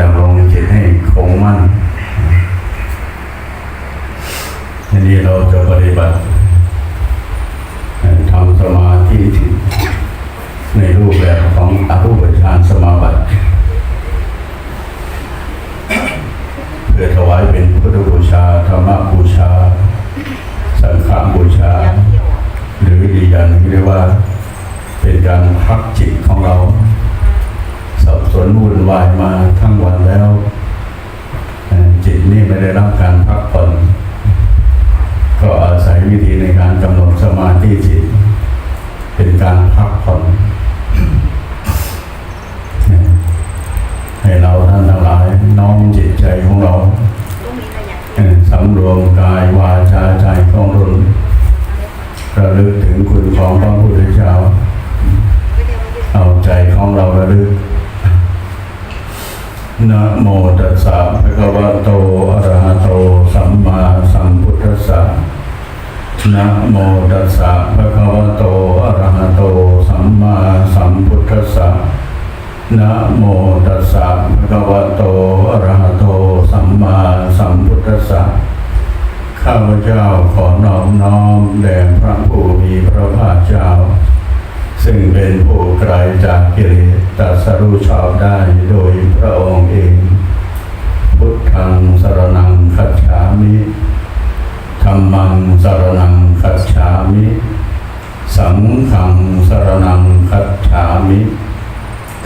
ดำรงจิตให้คงมั่นทีนี้เราจะปฏิบัติทำสมาธิในรูปแบบของอรูปฌานสมาบัติ เพื่อถวายเป็นพุทธบูชา ธรรมบูชา สังฆบูชา หรือดีอย่างหนึงเรียกว่า เป็นการพักจิตของเรา สับสนวุ่นวายมาทั้งวันแล้วเอ่อจิตนี่ไม่ได้รับการพักผ่อน ก็อาศัยวิธีในการกำหนดสมาธิจิต เป็นการพักผ่อน ให้เราท่านทั้งหลายน้อมจิตใจของเราเอ่อสำร วมกายวาจาใจของตนระลึกถึงคุณของพระพุทธเจ้า เอาใจของเราระลึกนะโมตัสสะภะคะวะโตอะระหะโตสัมมาสัมพุทธัสสะนะโมตัสสะภะคะวะโตอะระหะโตสัมมาสัมพุทธัสสะนะโมตัสสะภะคะวะโตอะระหะโตสัมมาสัมพุทธัสสะ ข้าพเจ้าขอน้อมน้อมแด่พระผู้มีพระภาคเจ้า ซึ่งเป็นผู้ไกลจากกิเลสตัสรู้ชอบได้โดยพระองค์เอง พุทธังสรนังคัจฉามิธรรมังสรนังคัจฉามิสังฆังสรนังคัจฉามิ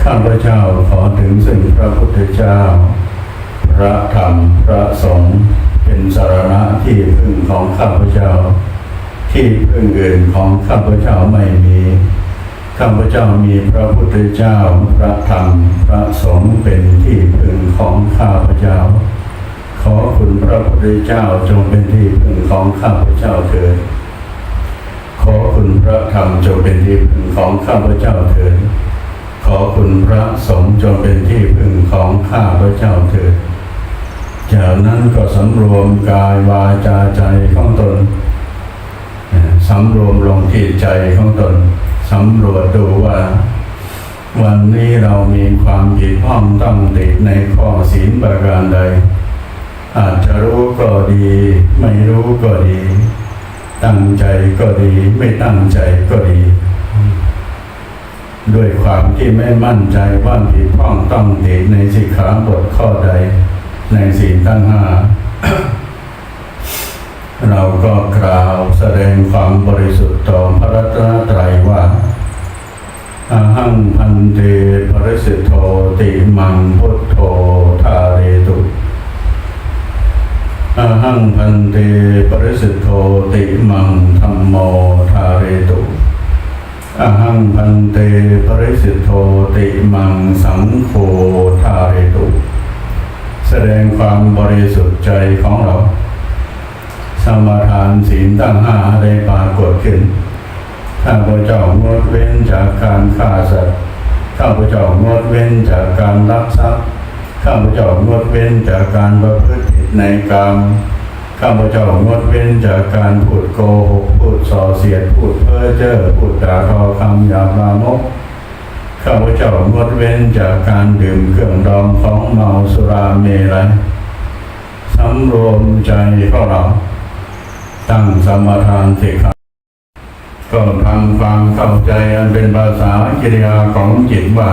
ข้าพเจ้าขอถึงซึ่งพระพุทธเจ้า พระธรรมพระสงฆ์ เป็นสารณะที่พึ่งของข้าพเจ้า ที่พึ่งอื่นของข้าพเจ้าไม่มีข้าพเจ้ามีพระพุทธเจ้า พระธรรม พระสงฆ์เป็นที่พึ่งของข้าพเจ้า ขอคุณพระพุทธเจ้าจงเป็นที่พึ่งของข้าพเจ้าเถิด ขอคุณพระธรรมจงเป็นที่พึ่งของข้าพเจ้าเถิด ขอคุณพระสงฆ์จงเป็นที่พึ่งของข้าพเจ้าเถิด จากนั้นก็สำรวมกายวาจาใจของตนสำรวมลงที่ใจของตนสำรวจดูว่า วันนี้เรามีความผิดพร่องต้องติดในข้อศีลประการใด อาจจะรู้ก็ดี ไม่รู้ก็ดี ตั้งใจก็ดี ไม่ตั้งใจก็ดี ด้วยความที่ไม่มั่นใจว่าผิดพร่องต้องติดในสิกขาบทข้อใด ในศีลทั้งห้าเราก็กล่าวแสดงความบริสุทธิ์ต่อพระรัตนตรัยว่าอาหังพันเตปริสิทโธติมังพุทโธทาเรตุอาหังพันเตปริสิทโธติมังธรรมโมทาเรตุอาหังพันเตปริสิทโธติมังสังโฆทาเรตุ ดงความบริสุทธิ์ใจของเรา สมาทานศีลตั้งห้าได้ปรากฏขึ้นข้าพเจ้างดเว้นจากการฆ่าสัตว์ข้าพเจ้างดเว้นจากการลักทรัพย์ข้าพเจ้างดเว้นจากการประพฤติผิดในกรรมข้าพเจ้างดเว้นจากการพูดโกหกพูดส่อเสียดพูดเพ้อเจ้อพูดด่าทอคำหยาบลามก ข้าพเจ้างดเว้นจากการดื่มเครื่องดองของเมาสุราเมรัยสำรวมใจของเรา ตั้งสมาทานสิครับก็ทำความเข้าใจอันเป็นภาษากิริยาของจิตว่า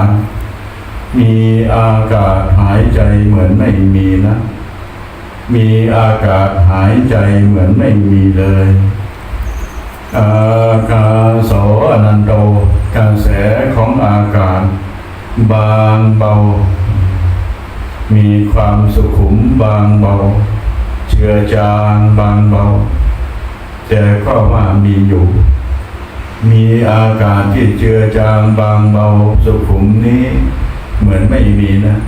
มีอากาศหายใจเหมือนไม่มีนะ มีอากาศหายใจเหมือนไม่มีเลย อากาโสอนันโต กระแสของอากาศ บางเบา มีความสุขุมบางเบาเจือจางบางเบา แต่ก็ว่ามีอยู่ มีอากาศที่เจือจางบางเบาสุขุมนี้ เหมือนไม่มีนะ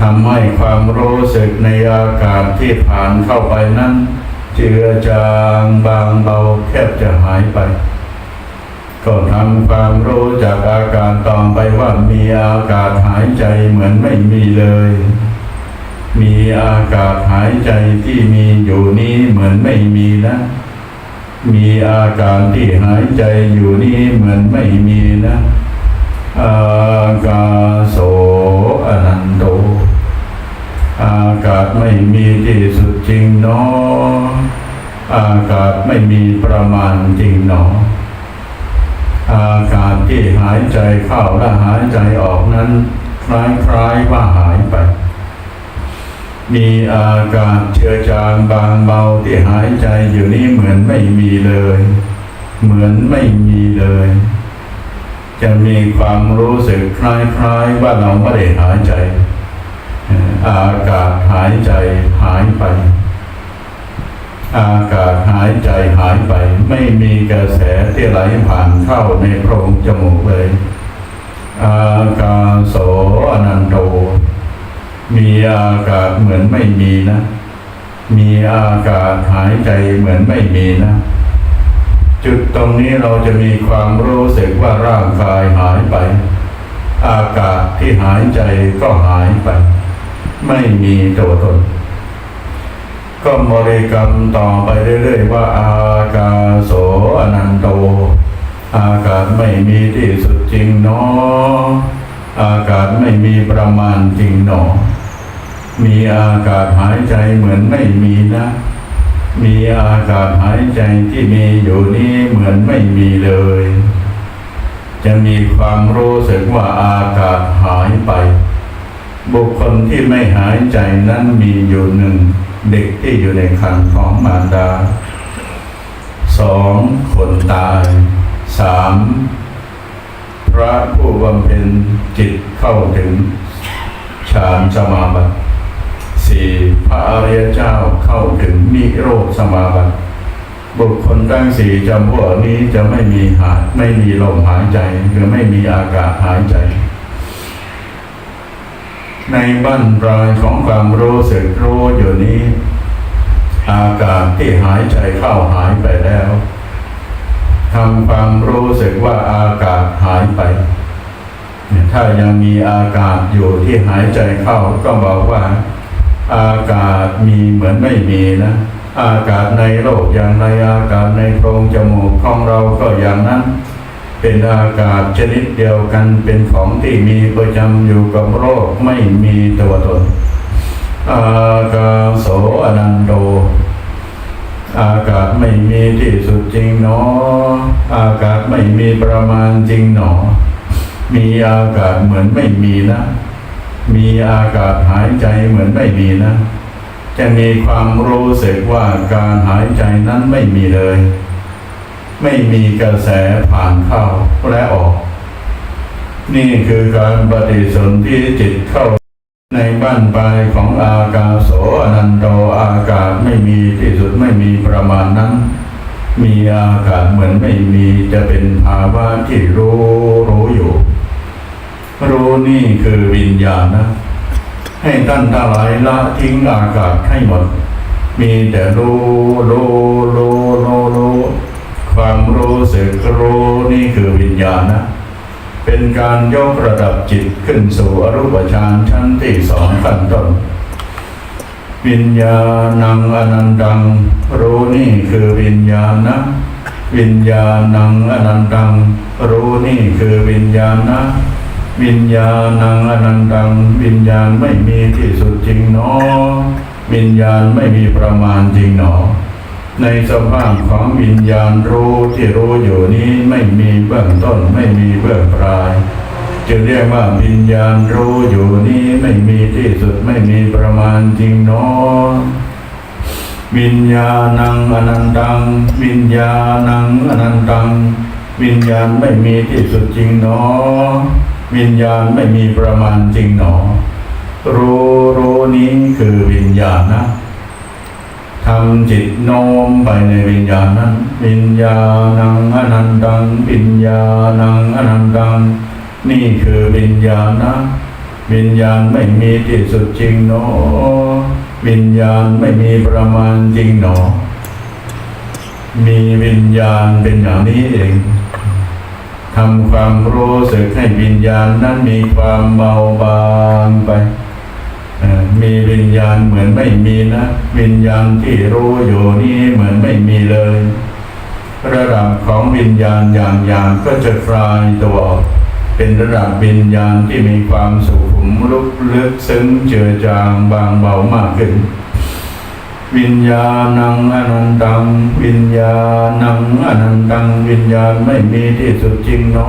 ทำให้ความรู้สึกในอากาศที่ผ่านเข้าไปนั้น เจือจางบางเบาแทบจะหายไป ก็ทำความรู้จากอาการต่อไปว่ามีอากาศหายใจเหมือนไม่มีเลย มีอากาศหายใจที่มีอยู่นี้เหมือนไม่มีนะ มีอาการที่หายใจอยู่นี้เหมือนไม่มีนะ อากาโสอนันไม่มีที่สุดจริงเนาะอากาศไม่มีประมาณจริงเนาะ อากาศที่หายใจเข้าและหายใจออกนั้น คล้ายๆว่าหายไป มีอากาศเชื้อจางบางเบาที่หายใจอยู่นี้เหมือนไม่มีเลย เหมือนไม่มีเลย จะมีความรู้สึกคล้ายๆว่าเราไม่ได้หายใจ อากาศหายใจหายไป อากาศหายใจหายไป ไม่มีกระแสที่ไหลผ่านเข้าในโพรงจมูกเลย อากาศโสอนันโต มีอากาศเหมือนไม่มีนะ มีอากาศหายใจเหมือนไม่มีนะ จุดตรงนี้เราจะมีความรู้สึกว่าร่างกายหายไป อากาศที่หายใจก็หายไป ไม่มีตัวตน ก็บริกรรมต่อไปเรื่อยๆว่า อากาโสอนันโต อากาศไม่มีที่สุดจริงเนาะอากาศไม่มีประมาณจริงเนาะมีอากาศหายใจเหมือนไม่มีนะ มีอากาศหายใจที่มีอยู่นี้เหมือนไม่มีเลย จะมีความรู้สึกว่าอากาศหายไป บุคคลที่ไม่หายใจนั้นมีอยู่หนึ่ง เด็กที่อยู่ในครรภ์ของมารดาสองคนตายสามพระผู้บำเพ็ญจิตเข้าถึงฌานสมาบัติสี่พระอริยเจ้าเข้าถึงนิโรธสมาบัติบุคคลทั้งสี่จำพวกนี้จะไม่มีหายไม่มีลมหายใจหรือไม่มีอากาศหายใจ ในบ้านปลายของความรู้สึกรู้อยู่นี้ อากาศที่หายใจเข้าหายไปแล้วทำความรู้สึกว่าอากาศหายไป ถ้ายังมีอากาศอยู่ที่หายใจเข้าก็บอกว่า อากาศมีเหมือนไม่มีนะ อากาศในโลกอย่างไรอากาศในโพรงจมูกของเราก็อย่างนั้น เป็นอากาศชนิดเดียวกันเป็นของที่มีประจำอยู่กับโรคไม่มีตัวตนอากาโสอนันโต อากาศไม่มีที่สุดจริงหนอ อากาศไม่มีประมาณจริงหนอ มีอากาศเหมือนไม่มีนะ มีอากาศหายใจเหมือนไม่มีนะ จะมีความรู้สึกว่าการหายใจนั้นไม่มีเลย ไม่มีกระแสผ่านเข้าและออก นี่คือการปฏิสนธิจิตเข้าในบ้านปลายของอากาโสอนันโตอากาศไม่มีที่สุดไม่มีประมาณนั้น มีอากาศเหมือนไม่มีจะเป็นภาวะที่รู้รู้อยู่ รู้นี่คือวิญญาณนะ ให้ท่านทั้งหลายละทิ้งอากาศให้หมด มีแต่รู้รู้รู้รู้รู้ ความรู้สึกรู้นี่คือวิญญาณนะ เป็นการยกระดับจิตขึ้นสู่อรูปฌานชั้นที่สองขั้นต้นวิญญาณังอนันตัง รู้นี่คือวิญญาณนะ วิญญาณังอนันตัง รู้นี่คือวิญญาณนะ วิญญาณังอนันตัง วิญญาณไม่มีที่สุดจริงหนอวิญญาณไม่มีประมาณจริงหนอ ในสภาพของวิญญาณรู้ที่รู้อยู่นี้ไม่มีเบื้องต้นไม่มีเบื้องปลายจึงเรียกว่าวิญญาณรู้อยู่นี้ไม่มีที่สุดไม่มีประมาณจริงเนาะวิญญาณังอนันตังวิญญาณังอนันตัง วิญญาณไม่มีที่สุดจริงเนาะวิญญาณไม่มีประมาณจริงเนาะรู้รู้นี้คือวิญญาณนะ ทำจิตโน้มไปในวิญญาณนั้นวิญญาณังอนันตังวิญญาณังอนันตัง นี่คือวิญญาณนะวิญญาณไม่มีที่สุดจริงเนอวิญญาณไม่มีประมาณจริงหนอ มีวิญญาณเป็นอย่างนี้เองทำความรู้สึกให้วิญญาณนั้นมีความเบาบางไป มีวิญญาณเหมือนไม่มีนะ วิญญาณที่รู้อยู่นี่เหมือนไม่มีเลย ระดับของวิญญาณอย่างอย่างก็จะคลายตัวออกเป็นระดับวิญญาณที่มีความสุขุมลุกลึกซึ้งเจือจางบางเบามากขึ้น วิญญาณังอนันตัง วิญญาณังอนันตัง วิญญาณไม่มีที่สุดจริงหนอ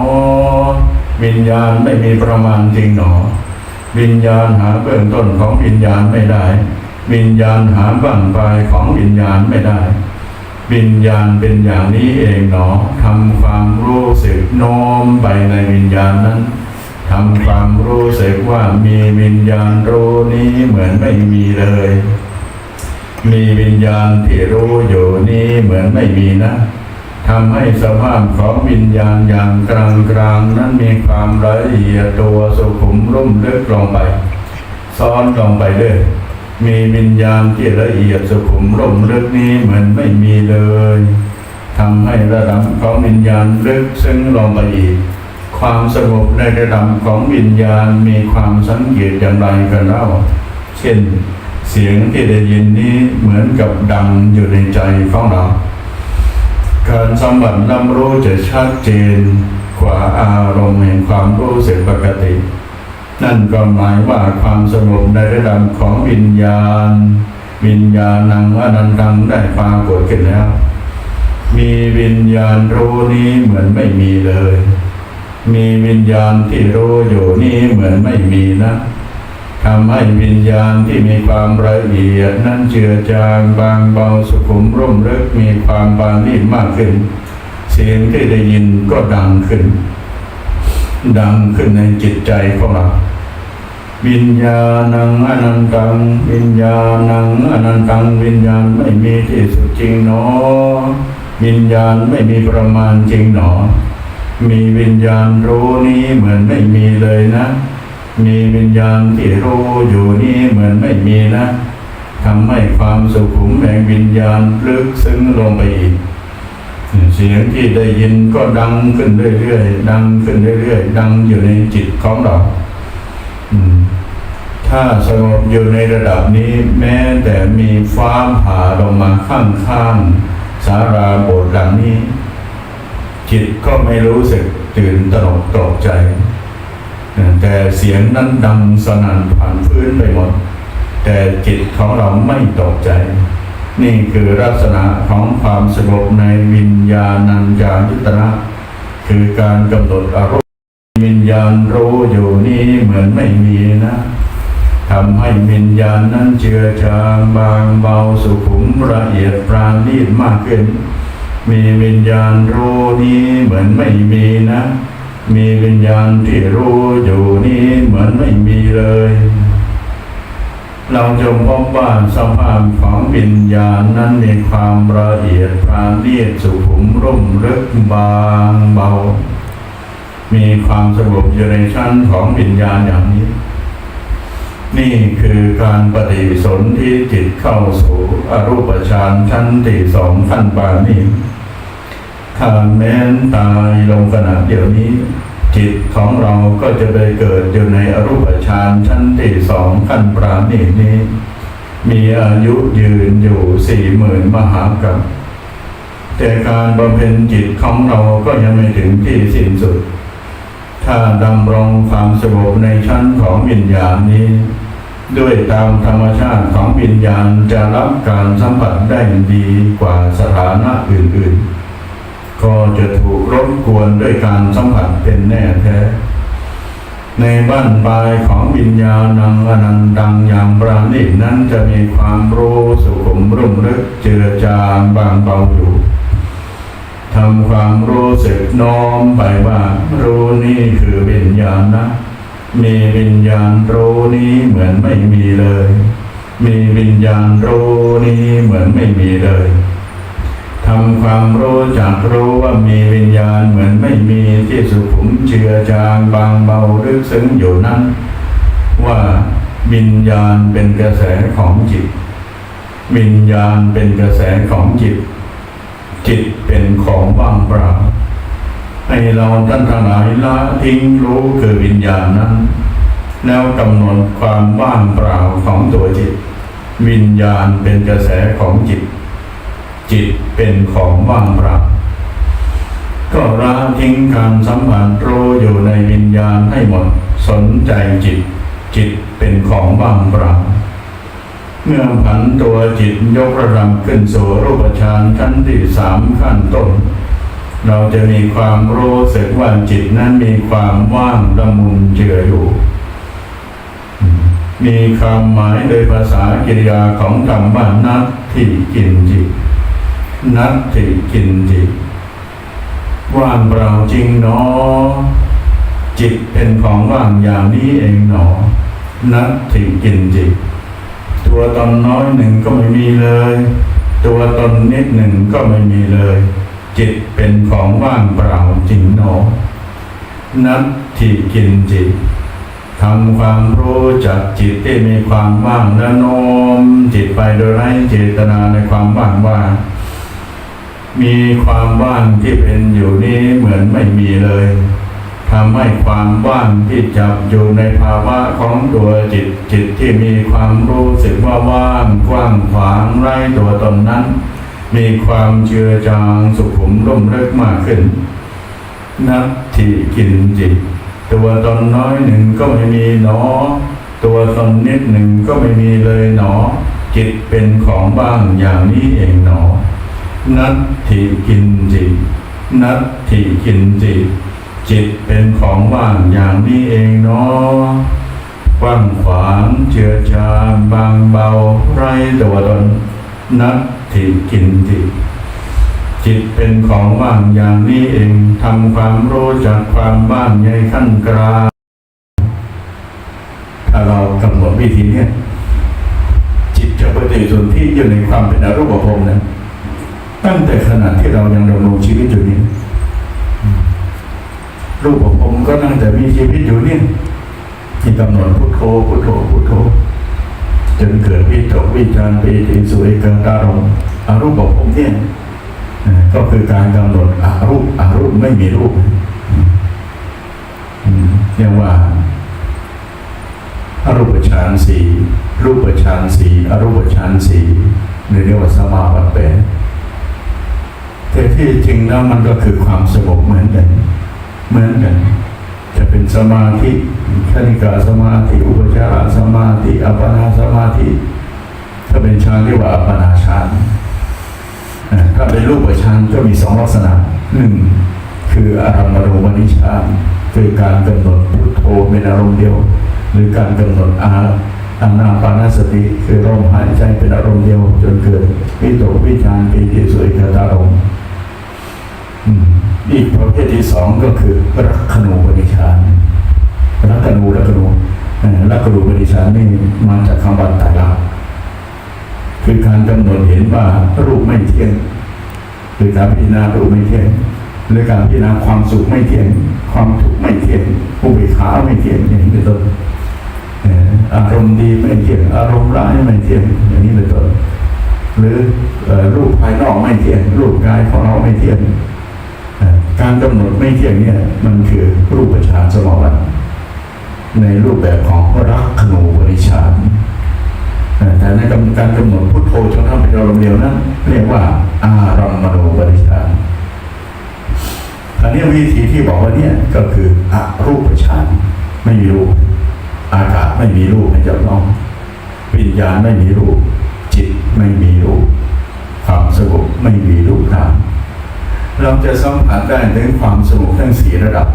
วิญญาณไม่มีประมาณจริงหนอ วิญญาณหาเบื้องต้นของวิญญาณไม่ได้ วิญญาณหาบั้งปลายของวิญญาณไม่ได้ วิญญาณเป็นอย่างนี้เองหนอทำความรู้สึกโน้มไปในวิญญาณนั้นทำความรู้สึกว่ามีวิญญาณรู้นี้เหมือนไม่มีเลย มีวิญญาณที่รู้อยู่นี้เหมือนไม่มีนะ ทำให้สภาพของวิญญาณอย่างกลางกลางๆนั้นมีความละเอียดตัวสุขุมรุ่มลึกลงไปซ้อนลงไปเรื่อยมีวิญญาณที่ละเอียดสุขุมร่มลึกนี้เหมือนไม่มีเลยทำให้ระดับของวิญญาณลึกซึ้งลงไปอีก ความสงบในระดับของวิญญาณมีความสังเกตอย่างไรกันเล่า เช่น เสียงที่ได้ยินนี้เหมือนกับดังอยู่ในใจของเรา การสัมผัสรับรู้จะชัดเจนกว่าอารมณ์แห่งความรู้สึกปกติ นั่นก็หมายว่าความสงบในระดับของวิญญาณ วิญญาณังอนันตังได้ปรากฏขึ้นแล้ว มีวิญญาณรู้นี้เหมือนไม่มีเลย มีวิญญาณที่รู้อยู่นี้เหมือนไม่มีนะ ทำให้วิญญาณที่มีความละเอียดนั้นเจือจางบางเบาสุขุมร่มรึกมีความบานนีตมากขึ้น เสียงที่ได้ยินก็ดังขึ้น ดังขึ้นในจิตใจของเราวิญญาณังอนันตังวิญญาณังอนันตังวิญญาณไม่มีที่สุดจริงหนอ วิญญาณไม่มีประมาณจริงหนอ มีวิญญาณรู้นี้เหมือนไม่มีเลยนะ มีวิญญาณที่รู้อยู่นี้เหมือนไม่มีนะทำให้ความสุขุมแห่งวิญญาณลึกซึ้งลงไปอีกเสียงที่ได้ยินก็ดังขึ้นเรื่อยๆดังขึ้นเรื่อยๆดังอยู่ในจิตของเราถ้าสงบอยู่ในระดับนี้แม้แต่มีฟ้าผ่าลงมาข้างๆสาราโบสถ์หลังนี้ จิตก็ไม่รู้สึกตื่นตระหนกตกใจ แต่เสียงนั้นดังสนั่นผ่านพื้นไปหมด แต่จิตของเราไม่ตกใจ นี่คือลักษณะของความสงบในวิญญาณัญญายุตนะคือการกำหนดอารมณ์วิญญาณรู้อยู่นี่เหมือนไม่มีนะทำให้วิญญาณนั้นเจือจางบางเบาสุขุมละเอียดปราณีตมากขึ้น มีวิญญาณรู้นี้เหมือนไม่มีนะ มีวิญญาณที่รู้อยู่นี้เหมือนไม่มีเลย เราจงพบว่าสภาพของวิญญาณนั้นมีความละเอียดปราณีตสุขุมร่มลึกบางเบา มีความสงบอยู่ในชั้นของวิญญาณอย่างนี้ นี่คือการปฏิสนธิจิตเข้าสู่อรูปฌานชั้นที่สองขั้นปานนี้ แม้นตายลงขณะเดียวนี้ จิตของเราก็จะไปเกิดอยู่ในอรูปฌานชั้นที่สองขั้นปราณีนี้ มีอายุยืนอยู่สี่หมื่นมหากรัมแต่การบำเพ็ญจิตของเราก็ยังไม่ถึงที่สิ้นสุด ถ้าดำรงความสงบในชั้นของวิญญาณนี้ ด้วยตามธรรมชาติของวิญญาณจะรับการสัมผัสได้ดีกว่าสถานะอื่นๆ ก็จะถูกรบกวนด้วยการสัมผัสเป็นแน่แท้ ในบ้านปลายของวิญญาณังอนันตังอย่างปราณีตนั้นจะมีความรู้สุขุมรุ่มลึกเจือจางบางเบาอยู่ทำความรู้สึกน้อมไปว่า รู้นี่คือวิญญาณนะ มีวิญญาณรู้นี้เหมือนไม่มีเลย มีวิญญาณรู้นี้เหมือนไม่มีเลย ทำความรู้จักรู้ว่ามีวิญญาณเหมือนไม่มีที่สุขุมเจือจางบางเบาลึกซึ้งอยู่นั้น ว่าวิญญาณเป็นกระแสของจิต วิญญาณเป็นกระแสของจิต จิตเป็นของว่างเปล่าให้เราท่านทั้งหลายละทิ้งรู้คือวิญญาณนั้น แล้วกำหนดความว่างเปล่าของตัวจิต วิญญาณเป็นกระแสของจิต จิตเป็นของว่างเปล่าก็ละทิ้งการสัมผัสรู้อยู่ในวิญญาณให้หมด สนใจจิต จิตเป็นของว่างเปล่าเมื่อผันตัวจิตยกระดับขึ้นสู่รูปฌานขั้นที่สามขั้นต้น เราจะมีความรู้สึกว่าจิตนั้นมีความว่างละมุนเจืออยู่ มีคำหมายโดยภาษากิริยาของคำว่านัตถิกินจิต นัตถิกินจิตว่างเปล่าจริงเนอ จิตเป็นของว่างอย่างนี้เองหนอ นัตถิกินจิตตัวตนน้อยหนึ่งก็ไม่มีเลย ตัวตนนิดหนึ่งก็ไม่มีเลย จิตเป็นของว่างเปล่าจริงหนอ นัตถิกินจิตทำความรู้จักจิตที่มีความว่างและโน้มจิตไปโดยไร้เจตนาในความว่างว่าง มีความว่างที่เป็นอยู่นี้เหมือนไม่มีเลยทำให้ความว่างที่จับอยู่ในภาวะของตัวจิตจิตที่มีความรู้สึกว่าว่างกว้างขวางไร้ตัวตนนั้น มีความเจือจางสุขุมร่มเลิกมากขึ้น นัตถิกินจิต ตัวตนน้อยหนึ่งก็ไม่มีหนอ ตัวตนนิดหนึ่งก็ไม่มีเลยหนอ จิตเป็นของบ้างอย่างนี้เองหนอ นัตถิกินจิตนัตถิกินจิตจิตเป็นของว่างอย่างนี้เองเนาะกว้างขวางเจือจางบางเบาไรตัวตนนัตถิกินจิตจิตเป็นของว่างอย่างนี้เองทำความรู้จักความว่างในขั้นกลางถ้าเรากำหนดวิธีนี้จิตจะปฏิสนธิอยู่ในความเป็นอรูปภพนั้น ตั้งแต่ขณะที่เรายังดำรงชีวิตอยู่นี้รูปภพก็ตั้งแต่มีชีวิตอยู่นี่ที่กำหนดพุทโธพุทโธพุทโธจนเกิดวิตกวิจารปีติสุเอกตารมณ์อรูปภพเนี่ยก็คือการกำหนดอารูปอารูปไม่มีรูปเรียกว่าอรูปฌานสี่รูปฌานสี่อรูปฌานสี่เรียกว่าสมาบัติแปด แต่ที่จริงแล้วมันก็คือความสงบเหมือนกัน เหมือนกัน จะเป็นสมาธิคณิกาสมาธิอุปจารสมาธิอัปปนาสมาธิ ถ้าเป็นฌานเรียกว่าอัปปนาฌานถ้าเป็นรูปฌานก็มีสองลักษณะหนึ่งคืออารมณูมนิฌานคือการกำหนดพุทโธเป็นอารมณ์เดียว หรือการกำหนดอาอานาปานสติคือลมหายใจเป็นอารมณ์เดียวจนเกิดวิตกวิจารปีติสุเอกตารมณ์ อีกประเภทที่สองก็คือรักขณูปนิชานรักขณูรักขณูรักขณูปนิชานนี่มาจากคำว่าตายละคือการกำหนดเห็นว่ารูปไม่เที่ยงหรือการพิจารณารูปไม่เที่ยงหรือการพิจารณาความสุขไม่เที่ยง ความทุกข์ไม่เที่ยงอุเบกขาไม่เที่ยงอย่างนี้เป็นต้นอารมณ์ดีไม่เที่ยงอารมณ์ร้ายไม่เที่ยงอย่างนี้เป็นต้นหรือรูปภายนอกไม่เที่ยงรูปกายของเราไม่เที่ยง การกำหนดไม่เที่ยงเนี่ยมันคือรูปฌานสมบัติในรูปแบบของรักขณูปนิชฌานแต่ในการกำหนดพุทโธจนทำเป็นอารมณ์เดียวนั้นเรียกว่า อารัมมณูปนิชฌานอันนี้วิธีที่บอกว่าเนี่ยก็คืออรูปฌานไม่มีรูป อากาศไม่มีรูปให้จับต้องวิญญาณไม่มีรูป จิตไม่มีรูป ความสงบไม่มีรูปนาม เราจะสัมผัสได้ถึงความสงบทั้งสี่ระดับ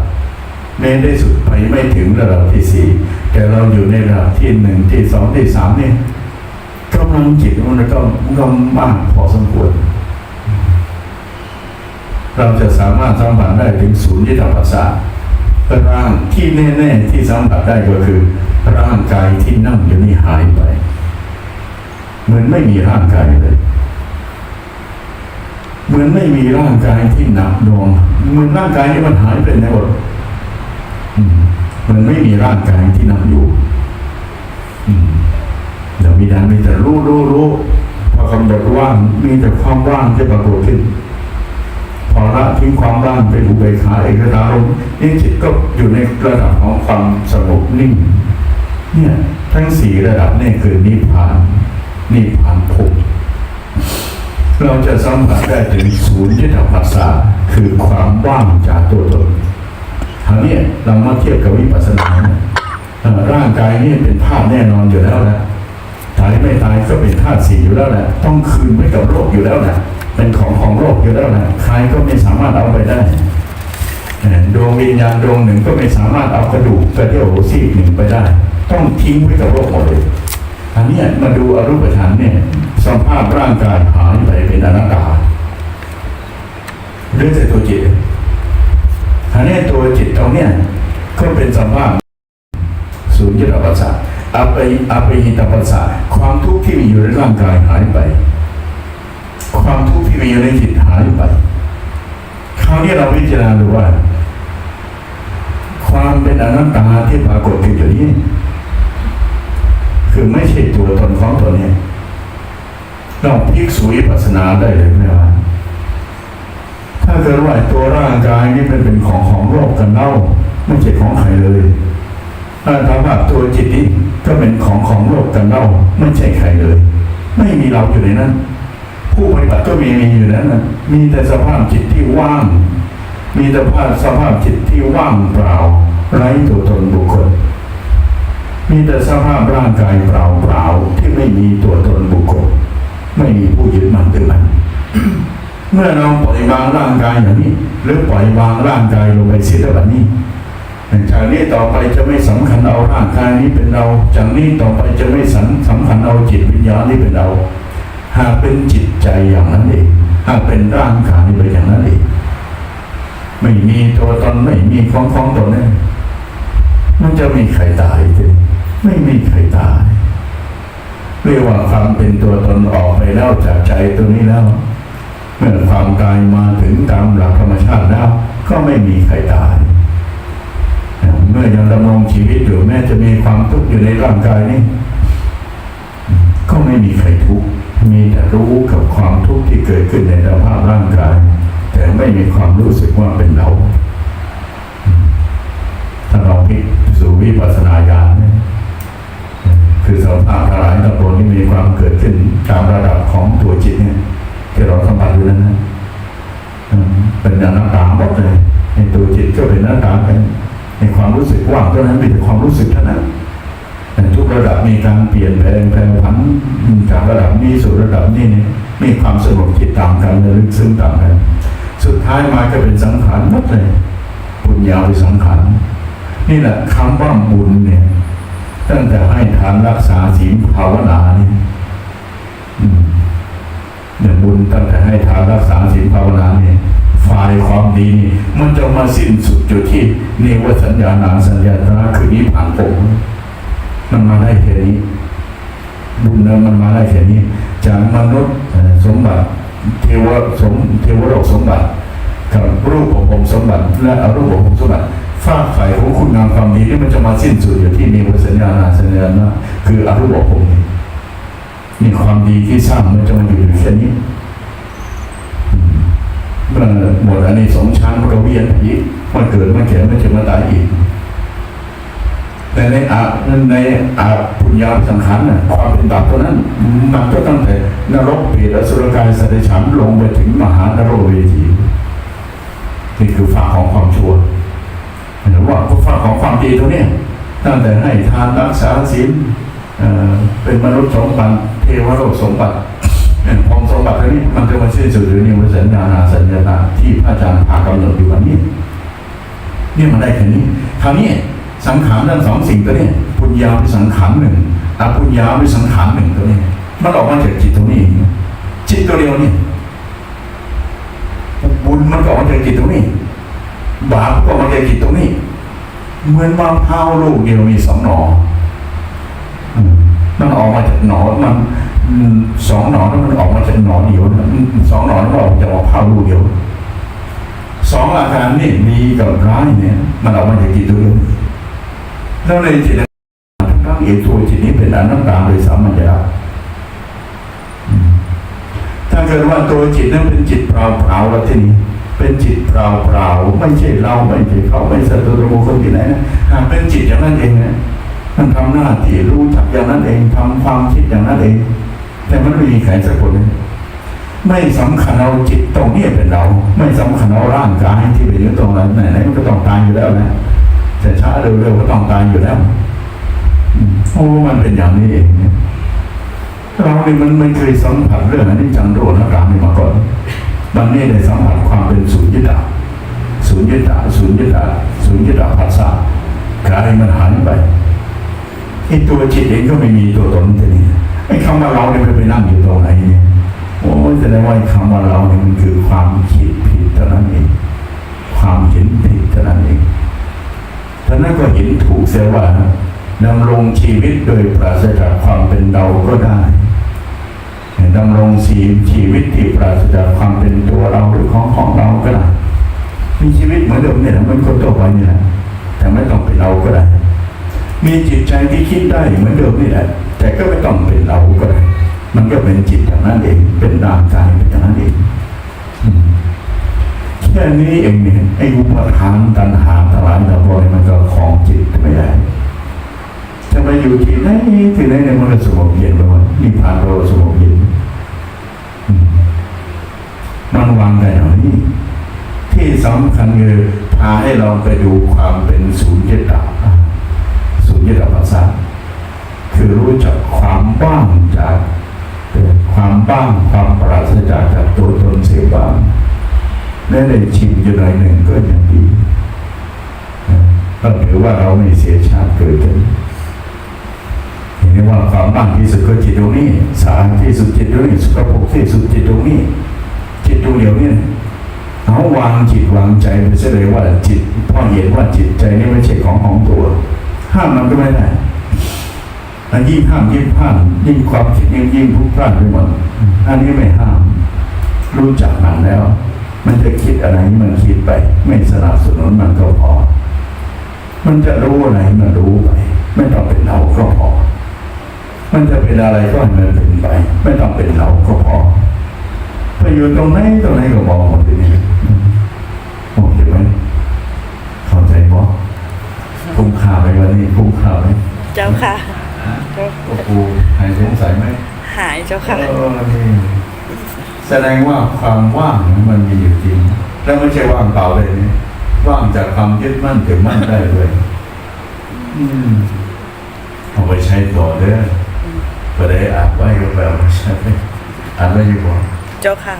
แม้ได้สุดไปไม่ถึงระดับที่สี่แต่เราอยู่ในระดับที่หนึ่งที่สองที่สามเนี่ยกำลังจิตมันก็ก็มากพอสมควร เราจะสามารถสัมผัสได้ถึงศูนย์ที่ธรรมศาสตร์ร่างที่แน่ๆที่สัมผัสได้ก็คือ ร่างกายที่นั่งอยู่นี่หายไปเหมือนไม่มีร่างกายเลย เหมือนไม่มีร่างกายที่หนักดวงเหมือนร่างกายนี้มันหายไปในหมดมันไม่มีร่างกายที่นั่งอยู่อืมเดี๋ยวมีดานมีแต่รู้รู้รู้พอกำหนดว่างมีแต่ความว่างที่ปรากฏขึ้นพอละทิ้งความว่างไปอุเบกขาเอกตารมนี่จิตก็อยู่ในระดับของความสงบนิ่ง เนี่ย ทั้งสี่ระดับนี่คือนิพพานนิพพานภพ เราจะสัมผัสได้ถึงศูนย์ที่ธรรมศาคือความว่างจากตัวตนคราวนี้เรามาเทียบกับวิปัสสนาเนี่ยร่างกายนี่เป็นธาตุแน่นอนอยู่แล้วนะตายไม่ตายก็เป็นธาตุสี่อยู่แล้วแหละต้องคืนไว้กับโลกอยู่แล้วแหละเป็นของของโลกอยู่แล้วแหละใครก็ไม่สามารถเอาไปได้ดวงวิญญาณดวงหนึ่งก็ไม่สามารถเอากระดูกกระเดี่ยวซีกหนึ่งไปได้ ต้องทิ้งไว้กับโลกหมดเลย อันนี้มาดูอรูปฌานเนี่ยสภาพร่างกายหายไปเป็นอนัตตาเรื่องแต่ตัวจิตอันนี้ตัวจิตตรงเนี้ยก็เป็นสภาพสูญญตปัสสะอาไปอาไปหิตปัสสะความทุกข์ที่มีอยู่ในร่างกายหายไป ความทุกข์ที่มีอยู่ในจิตหายไปคราวนี้เราพิจารณาดูว่า ความเป็นอนัตตาที่ปรากฏอยู่นี้ คือไม่ใช่ตัวตนของตัวนี้เราพลิกสุวิปัสสนาได้เลยไหมว่าถ้าเกิดว่าตัวร่างกายนี่เป็นเป็นของของโลกกันเล่าไม่ใช่ของใครเลยถ้าถามว่าตัวจิตนี้ก็เป็นของของโลกกันเล่าไม่ใช่ใครเลย ไม่มีเราอยู่ในนั้น ผู้ปฏิบัติก็มีมีอยู่ในนั้นนะมีแต่สภาพจิตที่ว่าง มีแต่ภาพสภาพจิตที่ว่างเปล่าไร้ตัวตนบุคคล มีแต่สภาพร่างกายเปล่าเปล่าๆที่ไม่มีตัวตนบุคคล ไม่มีผู้ยึดมั่นถือมัน เมื่อเราปล่อยวางร่างกายอย่างนี้ หรือปล่อยวางร่างกายลงไปเสียแบบนี้จากนี้ต่อไปจะไม่สำคัญเอาร่างกายนี้เป็นเรา จากนี้ต่อไปจะไม่สำสำคัญเอาจิตวิญญาณนี้เป็นเรา หากเป็นจิตใจอย่างนั้นเอง หากเป็นร่างกายไปอย่างนั้นเอง ไม่มีตัวตนไม่มีของของตนเนี่ยมันจะมีใครตายจริง ไม่มีใครตายเรียกว่าความเป็นตัวตนออกไปแล้วจากใจตัวนี้แล้ว เมื่อความกายมาถึงตามหลักธรรมชาติแล้ว ก็ไม่มีใครตายเมื่อยังดำรงชีวิตอยู่แม้จะมีความทุกข์อยู่ในร่างกายนี้ ก็ไม่มีใครทุกข์มีแต่รู้กับความทุกข์ที่เกิดขึ้นในสภาพร่างกาย แต่ไม่มีความรู้สึกว่าเป็นเราถ้าเราพิสู่วิปัสสนาญาณเนี่ย คือสภาพทั้งหลายทั้งปวงที่มีความเกิดขึ้นตามระดับของตัวจิตเนี่ยที่เราสัมผัสอยู่นั้นนะเป็นอนัตตาหมดเลยในตัวจิตก็เป็นอนัตตาเป็นในความรู้สึกว่างเท่านั้นเป็นแต่ความรู้สึกเท่านั้นแต่ทุกระดับมีการเปลี่ยนแปลงแปลงผันจากระดับนี้สู่ระดับนี้เนี่ยมีความสงบจิตต่างกันและลึกซึ้งต่างกันสุดท้ายมาก็เป็นสังขารหมดเลยบุญญาวิสังขารนี่แหละคำว่าบุญเนี่ย ตั้งแต่ให้ทานรักษาศีลภาวนานี่อืมเนี่ยบุญตั้งแต่ให้ทานรักษาศีลภาวนาเนี่ยฝ่ายความดีนี่มันจะมาสิ้นสุดอยู่ที่เนวสัญญานาสัญญาตระคือนิพพานผมมันมาได้แค่นี้ บุญนั้นมันมาได้แค่นี้ จากมนุษย์สมบัติ เทวสมเทวโลกสมบัติกับรูปของผมสมบัติและอรูปของผมสมบัติ ฝากฝ่ายของคุณงามความดีที่มันจะมาสิ้นสุดอยู่ที่นิวสัญญาณาสัญญาณะคืออรูปของผมนี่มีความดีที่สร้างมันจะมาอยู่อยู่แค่นี้มเมื่อหมดอันนี้สองชั้นมันก็เวียนอีกมันเกิดมันแก่มันจะมาตายอีกแต่ในอาในอาปุญญาสังขารน่ะความเป็นบาปตัวนั้นมันก็ตั้งแต่นรกเปรตอสุรกายสัตว์เดรันลงไปถึงมหานรกเวทีนี่คือฝั่งของความชั่ว หรือว่าฝั่งของความดีตัวนี้ตั้งแต่ให้ทานรักษาศีลเอ่อเป็นมนุษย์สมบัติเทวโลกสมบัติพองสมบัติตัวนี้มันจะมาชื่อสุดหรือนิวสัญญาณาสัญญาณที่พระอาจารย์พากำหนดอยู่วันนี้เนี่ยมันได้แค่นี้คราวนี้สังขารทั้งสองสิ่งตัวนี้ปุญญาวิสังขารหนึ่งอปุญญาวิสังขารหนึ่งตัวนี้มันออกมาจากจิตตรงนี้จิตตัวเดียวนี่บุญมันก็ออกมาจากจิตตรงนี้ บาปก็ออกมาจากจิตตรงนี้ เหมือนมะพร้าวลูกเดียวมีสองหนอมันออกมาจากหนอมันสองหนอนั้นมันออกมาจากหนอเดียวสองหนอนั้นออกจากมะพร้าวลูกเดียวสองอาการนี่ดีกับร้ายเนี่ย มันออกมาจากจิตตัวเองแล้วในจิตทั้งเอตัวจิตนี้เป็นอนัตตาโดยสามัญญาถ้าเกิดว่าตัวจิตนั้นเป็นจิตเปล่าเปล่าแล้วที่นี้ เป็นจิตเปล่าเปล่าไม่ใช่เราไม่ใช่เขาไม่ใช่ตัวตนคนที่ไหนนะหากเป็นจิตอย่างนั้นเองนะมันทำหน้าที่รู้จักอย่างนั้นเองทำความคิดอย่างนั้นเอง แต่มันไม่มีใครสักคนเลยไม่สำคัญเอาจิตตรงนี้เป็นเรา ไม่สำคัญเอาร่างกายที่เป็นอยู่ตรงนั้นไหนๆมันก็ต้องตายอยู่แล้วนะแต่ช้าเร็วๆก็ต้องตายอยู่แล้วอืมโอ้มันเป็นอย่างนี้เองเราเนี่ยมันไม่เคยสัมผัสเรื่องอันนี้จังโดนะกลางนี่มาก่อน วันนี้ได้สัมผัสความเป็นศูนย์ยึดาศูนย์ยึดาศูนย์ยึดาศูนย์ยึดาภาษากายมันหายไปไอ้ตัวจิตเองก็ไม่มีตัวตนทีนี้ไอ้คำว่าเราเนี่ยมันไปนั่งอยู่ตรงไหนเนี่ยโอ้ยแสดงว่าคำว่าเราเนี่ยมันคือความคิดผิดเท่านั้นเองความเห็นผิดเท่านั้นเองท่านั้นก็เห็นถูกเสียว่าดำรงชีวิตโดยปราศจากความเป็นเราก็ได้ ดำรงชีชีวิตที่ปราศจากความเป็นตัวเราหรือของของเราก็ได้มีชีวิตเหมือนเดิมเนี่ยมันคนตัวไปเนี่ยนะแต่ไม่ต้องเป็นเราก็ได้ มีจิตใจที่คิดได้เหมือนเดิมนี่แหละแต่ก็ไม่ต้องเป็นเราก็ได้ มันก็เป็นจิตอย่างนั้นเองเป็นร่างกายเป็นอย่างนั้นเองแค่นี้เองเนี่ยไอ้อุปทานตัณหาทั้งหลายทั้งปวงมันก็ของจิตไม่ได้จะไปอยู่ที่ไหนที่ไหนเนี่ยมันก็สงบเย็นไปหมดนิพพานเราสงบเย็น มันวางได้หน่อยนี่ที่สำคัญคือพาให้เราไปดูความเป็นศูนย์ยึดดับศูนย์ยึดดับภาษาคือรู้จักความว่างจากความบ้างความปราศจากจากตัวตนเสียบ้างและได้ชิมอยู่หน่อยหนึ่งก็ยังดีก็ถือว่าเราไม่เสียชาติเกิดกันเห็นไหมว่าความบ้างที่สุดก็จิตตรงนี้ สารที่สุดจิตตรงนี้สุขภพที่สุดจิตตรงนี้ จิตตรงเดียวนี่เอาวางจิตวางใจไปเสียเลยว่าจิตพราะเห็นว่าจิตใจนี่ไม่ใช่ของของตัว ห้ามมันก็ไม่ได้อันยิ่งห้ามยิ่งพลาดยิ่งความคิดยิ่งยิ่งพลุกพลานไปหมดอันนี้ไม่ห้าม รู้จักมันแล้ว มันจะคิดอะไรมันคิดไป ไม่สนับสนุนมันก็พอ มันจะรู้อะไรมันรู้ไป ไม่ต้องเป็นเราก็พอ มันจะเป็นอะไรก็ให้มันเป็นไป ไม่ต้องเป็นเราก็พอ ไปอยู่ตรงไหนตรงไหนก็มองหมดทีนี้โอเคไหมเข้าใจบ่คุ้มค่าไหมวันนี้คุ้มค่าไหมเจ้าค่ะโอ้โหหายสงสัยไหมหายเจ้าค่ะเออนี่แสดงว่าความว่างเนี่ยมันมีอยู่จริง แล้วไม่ใช่ว่างเปล่าเลยนี่ว่างจากความยึดมั่นถือมั่นได้ด้วยอืมเอาไปใช้ต่อเด้อก็ได้อ่านไว้ก็แบบใช้อ่านไว้อยู่บ่ เจ้าค่ะ